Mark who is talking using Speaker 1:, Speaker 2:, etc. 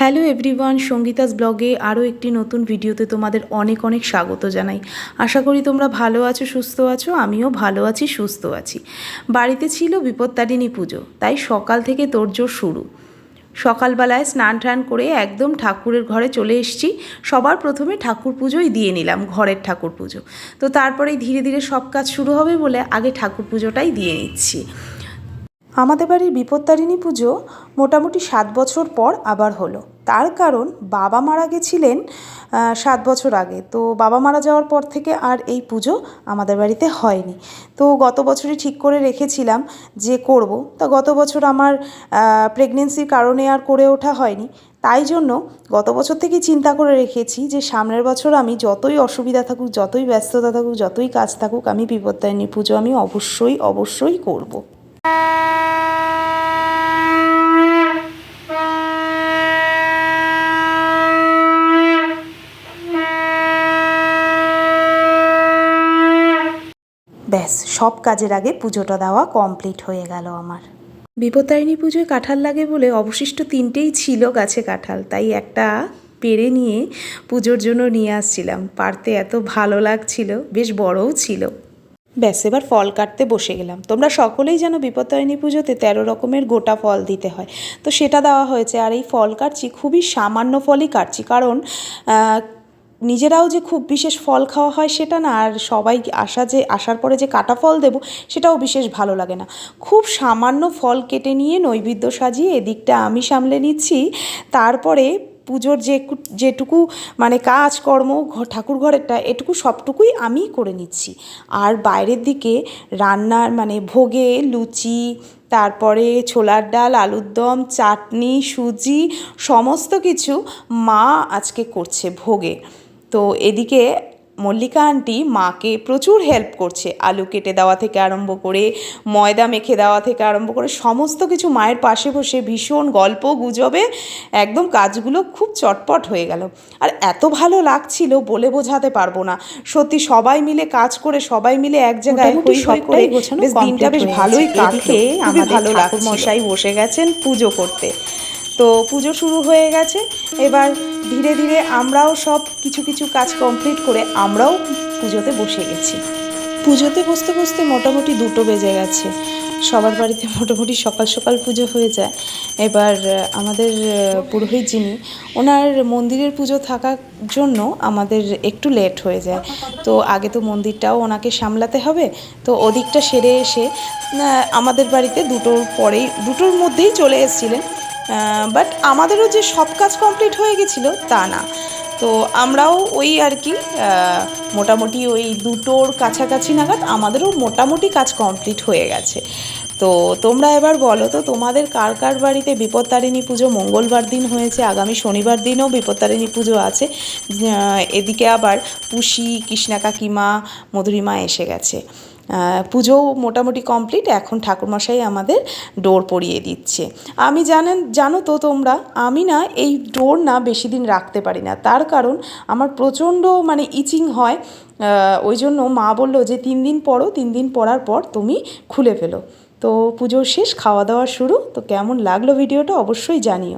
Speaker 1: Hello everyone, Sangeeta's ব্লগে আরও একটি নতুন ভিডিওতে তোমাদের অনেক অনেক স্বাগত জানাই। আশা করি তোমরা ভালো আছো, সুস্থ আছো, আমিও ভালো আছি, সুস্থ আছি। বাড়িতে ছিল বিপত্তারিণী পুজো, তাই সকাল থেকে তোড়জোড় শুরু। সকালবেলায় স্নান টান করে একদম ঠাকুরের ঘরে চলে এসেছি। সবার প্রথমে ঠাকুর পুজোই দিয়ে নিলাম, ঘরের ঠাকুর পুজো। তো তারপরেই ধীরে ধীরে সব কাজ শুরু হবে বলে আগে ঠাকুর পুজোটাই দিয়ে নিচ্ছি। আমাদের বাড়ির বিপত্তারিণী পুজো মোটামুটি সাত বছর পর আবার হলো। তার কারণ বাবা মারা গেছিলেন সাত বছর আগে। তো বাবা মারা যাওয়ার পর থেকে আর এই পুজো আমাদের বাড়িতে হয়নি। তো গত বছরই ঠিক করে রেখেছিলাম যে করব। তা গত বছর আমার প্রেগনেন্সির কারণে আর করে ওঠা হয়নি। তাই জন্য গত বছর থেকেই চিন্তা করে রেখেছি যে সামনের বছর আমি যতই অসুবিধা থাকুক, যতই ব্যস্ততা থাকুক, যতই কাজ থাকুক, আমি বিপত্তারিণী পুজো আমি অবশ্যই অবশ্যই করব। ব্যাস, সব কাজের আগে পুজোটা দেওয়া কমপ্লিট হয়ে গেল আমার। বিপত্তারিণী পুজোয় কাঁঠাল লাগে বলে অবশিষ্ট তিনটেই ছিল গাছে কাঁঠাল, তাই একটা পেরে নিয়ে পুজোর জন্য নিয়ে আসছিলাম। পারতে এত ভালো লাগছিল, বেশ বড়ও ছিল। ব্যাস, এবার ফল কাটতে বসে গেলাম। তোমরা সকলেই যেন বিপত্তারিণী পুজোতে তেরো রকমের গোটা ফল দিতে হয়। তো সেটা দেওয়া হয়েছে, আর এই ফল কাটছি, খুবই সামান্য ফলই কাটছি। কারণ নিজেরাও যে খুব বিশেষ ফল খাওয়া হয় সেটা না, আর সবাই আসা যে আসার পরে যে কাটা ফল দেব, সেটাও বিশেষ ভালো লাগে না। খুব সামান্য ফল কেটে নিয়ে নৈবেদ্য সাজিয়ে এদিকটা আমি সামলে নিচ্ছি। তারপরে পুজোর যে যেটুকু মানে কাজকর্ম ঠাকুর ঘরেরটা, এটুকু সবটুকুই আমি করে নিচ্ছি। আর বাইরের দিকে রান্নার মানে ভোগে লুচি, তারপরে ছোলার ডাল, আলুর দম, চাটনি, সুজি, সমস্ত কিছু মা আজকে করছে ভোগে। তো এদিকে মল্লিকা আন্টি মাকে প্রচুর হেল্প করছে। আলু কেটে দেওয়া থেকে আরম্ভ করে ময়দা মেখে দেওয়া থেকে আরম্ভ করে সমস্ত কিছু মায়ের পাশে বসে ভীষণ গল্প গুজবে একদম কাজগুলো খুব চটপট হয়ে গেল। আর এত ভালো লাগছিল বলে বোঝাতে পারব না। সত্যি সবাই মিলে কাজ করে সবাই মিলে এক জায়গায়
Speaker 2: মোটামুটি
Speaker 1: হই হই করে বেশ দিনটা বেশ ভালোই খুবই
Speaker 2: আমাদের
Speaker 1: ভালো
Speaker 2: ঠাকুরমশাই
Speaker 1: মশাই বসে গেছেন পুজো করতে। তো পুজো শুরু হয়ে গেছে। এবার ধীরে ধীরে আমরাও সব কিছু কিছু কাজ কমপ্লিট করে আমরাও পুজোতে বসে গেছি। পুজোতে বসতে বসতে মোটামুটি দুটো বেজে গেছে। সবার বাড়িতে মোটামুটি সকাল সকাল পুজো হয়ে যায়। এবার আমাদের পুরোহিত যিনি, ওনার মন্দিরের পুজো থাকার জন্য আমাদের একটু লেট হয়ে যায়। তো আগে তো মন্দিরটাও ওনাকে সামলাতে হবে। তো ওদিকটা সেরে এসে আমাদের বাড়িতে দুটোর পরেই, দুটোর মধ্যেই চলে এসেছিলেন। বাট আমাদেরও যে সব কাজ কমপ্লিট হয়ে গেছিল, তা না। তো আমরাও ওই আর কি মোটামুটি ওই দুটোর কাছাকাছি নাগাদ আমাদেরও মোটামুটি কাজ কমপ্লিট হয়ে গেছে। তো তোমরা এবার বলো তো, তোমাদের কার কার বাড়িতে বিপত্তারিণী পুজো মঙ্গলবার দিন হয়েছে? আগামী শনিবার দিনও বিপত্তারিণী পুজো আছে। এদিকে আবার পুষি, কৃষ্ণা কাকিমা, মধুরিমা এসে গেছে। পুজোও মোটামুটি কমপ্লিট এখন ঠাকুরমশাই আমাদের ডোর পরিয়ে দিচ্ছে। আমি জানেন, জানো তো তোমরা, আমি না এই ডোর না বেশি দিন রাখতে পারি না। তার কারণ আমার প্রচণ্ড মানে ইচিং হয়। ওই জন্য মা বলল যে, তিন দিন পরও তিন দিন পরার পর তুমি খুলে ফেলো। তো পুজোর শেষ, খাওয়া দাওয়া শুরু। তো কেমন লাগল ভিডিওটা অবশ্যই জানিও।